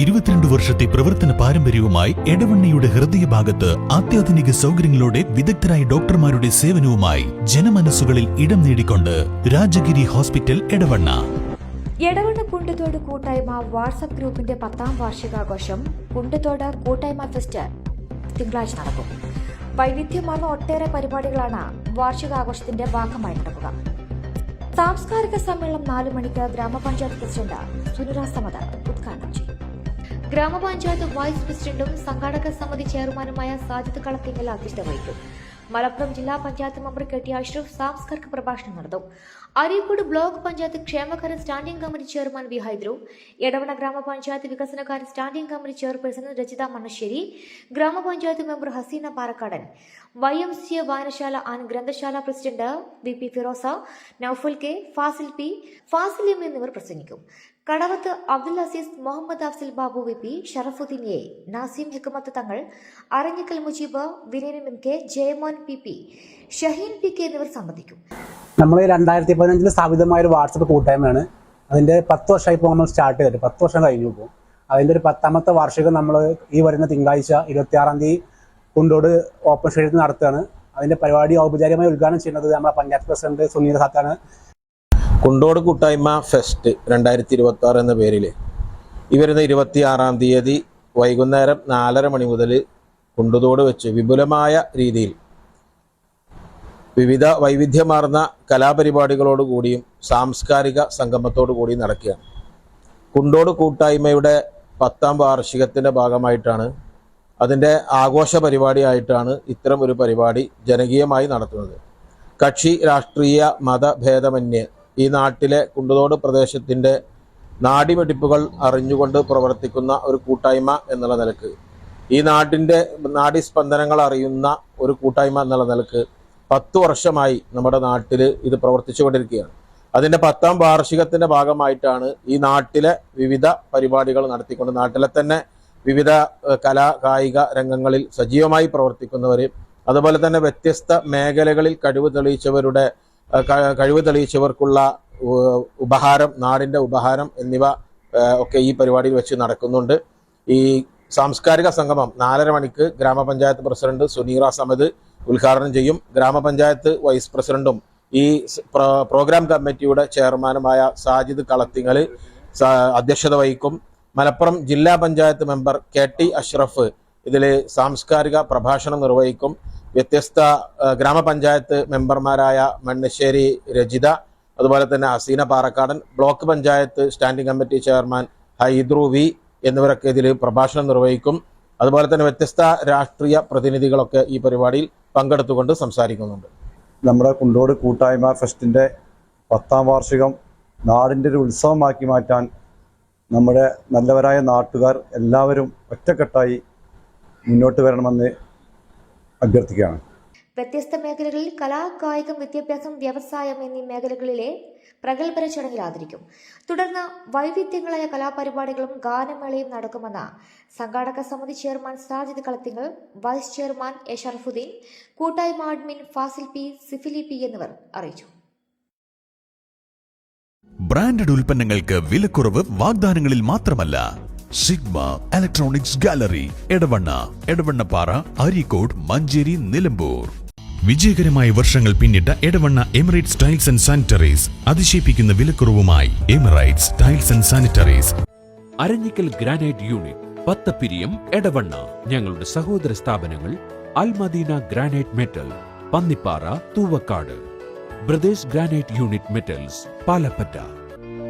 ഇരുപത്തിരണ്ട് വർഷത്തെ പ്രവർത്തന പാരമ്പര്യവുമായി എടവണ്ണയുടെ ഹൃദയഭാഗത്ത് അത്യാധുനിക സൗകര്യങ്ങളോടെ വിദഗ്ധരായ ഡോക്ടർമാരുടെ സേവനവുമായി ജനമനസ്സുകളിൽ ഇടം നേടിക്കൊണ്ട് രാജഗിരി ഹോസ്പിറ്റൽ എടവണ്ണ. എടവണ്ണ കുണ്ടത്തോട് കൂട്ടായ്മ വാട്സപ്പ് ഗ്രൂപ്പിന്റെ പത്താം വാർഷികാഘോഷം കുണ്ടത്തോട് കൂട്ടായ്മ ഫെസ്റ്റ് തിങ്കളാഴ്ച നടക്കും. വൈവിധ്യമാർന്ന ഒട്ടേറെ പരിപാടികളാണ് വാർഷികാഘോഷത്തിന്റെ ഭാഗമായി നടക്കുക. സാംസ്കാരിക സമ്മേളനം നാലു മണിക്ക് ഗ്രാമപഞ്ചായത്ത് പ്രസിഡന്റ് സുനിര സമദ ഉദ്ഘാടനം ചെയ്യും. ഗ്രാമപഞ്ചായത്ത് വൈസ് പ്രസിഡന്റും സംഘാടക സമിതി ചെയർമാനുമായ സാജിദ് കളത്തിങ്ങൽ അധ്യക്ഷത വഹിക്കും മലപ്പുറം ജില്ലാ panchayat member K T Ashraf സാംസ്കാരിക പ്രഭാഷണം നടത്തും. അരീക്കോട് ബ്ലോക്ക് പഞ്ചായത്ത് ക്ഷേമകാര്യ standing committee chairman V Haidru Edavanna ഗ്രാമപഞ്ചായത്ത് വികസനകാര്യ standing committee chairperson Rajitha Mannassery ഗ്രാമപഞ്ചായത്ത് member Haseena Parakkadan Y M C A വായനശാല ആൻഡ് ഗ്രന്ഥശാല president V P Firoza Noufal K Fasil P Fasil M എന്നിവർ പ്രസംഗിക്കും. Kadavath Abdul Azeez Muhammad Afsal Babu V P Sharafudheen A. Nasim Hikkumath Thangal Aranhikkal Mujeeb Vinayan M K Jayamon P P Shaheen P K എന്നിവർ സംബന്ധിക്കും. നമ്മൾ രണ്ടായിരത്തി പതിനഞ്ചിൽ സ്ഥാപിതമായ ഒരു WhatsApp കൂട്ടായ്മയാണ്. അതിന്റെ പത്ത് വർഷമായി ഇപ്പോൾ നമ്മൾ സ്റ്റാർട്ട് ചെയ്തിട്ട് പത്ത് വർഷം കഴിഞ്ഞു പോകും അതിന്റെ ഒരു പത്താമത്തെ വാർഷികം നമ്മൾ ഈ വരുന്ന തിങ്കളാഴ്ച ഇരുപത്തിയാറാം തീയതി കുണ്ടോട് ഓപ്പൺ സ്റ്റേഡിയത്തിൽ നടത്തുകയാണ്. അതിന്റെ പരിപാടി ഔപചാരികമായി ഉദ്ഘാടനം ചെയ്യുന്നത് നമ്മുടെ പഞ്ചായത്ത് പ്രസിഡന്റ് സുനീർ സാത്താണ്. കുണ്ടോട് കൂട്ടായ്മ ഫെസ്റ്റ് രണ്ടായിരത്തി ഇരുപത്തി ആറ് എന്ന പേരിൽ ഈ വരുന്ന ഇരുപത്തി ആറാം തീയതി വൈകുന്നേരം നാലര മണി മുതൽ കുണ്ടുതോട് വെച്ച് വിപുലമായ രീതിയിൽ വിവിധ വൈവിധ്യമാർന്ന കലാപരിപാടികളോടുകൂടിയും സാംസ്കാരിക സംഗമത്തോടു കൂടിയും നടക്കുകയാണ്. കുണ്ടോട് കൂട്ടായ്മയുടെ പത്താം വാർഷികത്തിന്റെ ഭാഗമായിട്ടാണ് അതിന്റെ ആഘോഷ പരിപാടിയായിട്ടാണ് ഇത്തരം ഒരു പരിപാടി ജനകീയമായി നടത്തുന്നത്. കക്ഷി രാഷ്ട്രീയ മതഭേദമന്യേ ഈ നാട്ടിലെ കുണ്ടുതോട് പ്രദേശത്തിന്റെ നാടിവെടിപ്പുകൾ അറിഞ്ഞുകൊണ്ട് പ്രവർത്തിക്കുന്ന ഒരു കൂട്ടായ്മ എന്നുള്ള നിലയ്ക്ക്. ഈ നാടിന്റെ നാടിസ്പന്ദനങ്ങൾ അറിയുന്ന ഒരു കൂട്ടായ്മ എന്നുള്ള നിലയ്ക്ക് പത്ത് വർഷമായി നമ്മുടെ നാട്ടിൽ ഇത് പ്രവർത്തിച്ചുകൊണ്ടിരിക്കുകയാണ്. അതിന്റെ പത്താം വാർഷികത്തിന്റെ ഭാഗമായിട്ടാണ് ഈ നാട്ടിലെ വിവിധ പരിപാടികൾ നടത്തിക്കൊണ്ട് നാട്ടിലെ തന്നെ വിവിധ കലാ കായിക രംഗങ്ങളിൽ സജീവമായി പ്രവർത്തിക്കുന്നവർ അതുപോലെ തന്നെ വ്യത്യസ്ത മേഖലകളിൽ കഴിവ് തെളിയിച്ചവരുടെ കഴിവ് തെളിയിച്ചവർക്കുള്ള ഉപഹാരം നാടിന്റെ ഉപഹാരം എന്നിവ ഒക്കെ ഈ പരിപാടിയിൽ വെച്ച് നടക്കുന്നുണ്ട്. ഈ സാംസ്കാരിക സംഗമം നാലര മണിക്ക് ഗ്രാമപഞ്ചായത്ത് പ്രസിഡന്റ് സുനീറ സമദ് ഉദ്ഘാടനം ചെയ്യും. ഗ്രാമപഞ്ചായത്ത് വൈസ് പ്രസിഡന്റും ഈ പ്രോഗ്രാം കമ്മിറ്റിയുടെ ചെയർമാനുമായ സാജിദ് കളത്തിങ്ങൽ അധ്യക്ഷത വഹിക്കും. മലപ്പുറം ജില്ലാ panchayat member K T Ashraf ഇതിൽ സാംസ്കാരിക പ്രഭാഷണം നിർവഹിക്കും. വ്യത്യസ്ത ഗ്രാമപഞ്ചായത്ത് മെമ്പർമാരായ മണ്ണശ്ശേരി രജിത അതുപോലെ തന്നെ Haseena Parakkadan block panchayat standing committee chairman Haidru V എന്നിവരൊക്കെ ഇതിൽ പ്രഭാഷണം നിർവഹിക്കും. അതുപോലെ തന്നെ വ്യത്യസ്ത രാഷ്ട്രീയ പ്രതിനിധികളൊക്കെ ഈ പരിപാടിയിൽ പങ്കെടുത്തുകൊണ്ട് സംസാരിക്കുന്നുണ്ട്. നമ്മുടെ കുണ്ടോട് കൂട്ടായ്മ ഫെസ്റ്റിന്റെ പത്താം വാർഷികം നാടിന്റെ ഒരു ഉത്സവമാക്കി മാറ്റാൻ നമ്മുടെ നല്ലവരായ നാട്ടുകാർ എല്ലാവരും ഒറ്റക്കെട്ടായി മുന്നോട്ട് വരണമെന്ന് അഭ്യർത്ഥിക്കുകയാണ്. വ്യത്യസ്ത മേഖലകളിൽ കലാ കായികം വിദ്യാഭ്യാസം വ്യവസായം എന്നീ മേഖലകളിലെ പ്രഗത്ഭര ചടങ്ങിൽ ആദരിക്കും. തുടർന്ന് വൈവിധ്യങ്ങളായ കലാപരിപാടികളും ഗാനമേളയും നടക്കുമെന്ന് സംഘാടക സമിതി chairman Sajid Kalathingal vice chairman A Sharafudheen കൂട്ടായ്മ admin Fasil P Sifili P എന്നിവർ അറിയിച്ചു. ബ്രാൻഡഡ് ഉൽപ്പന്നങ്ങൾക്ക് വിലക്കുറവ് വാഗ്ദാനങ്ങളിൽ മാത്രമല്ല Sigma electronics gallery Edavanna Edavannappara Areekode Manjeri Nilambur. വിജയകരമായ വർഷങ്ങൾ പിന്നിട്ട Edavanna Emirates tiles and sanitaries അതിശയിപ്പിക്കുന്ന വിലക്കുറവുമായി Emirates tiles and sanitaries. Aranhikkal granite unit Pathappiriyam Edavanna. ഞങ്ങളുടെ സഹോദര സ്ഥാപനങ്ങൾ Almadeena granite metal Pannippara Thoovakkad. Brothers granite unit metals Palappatta.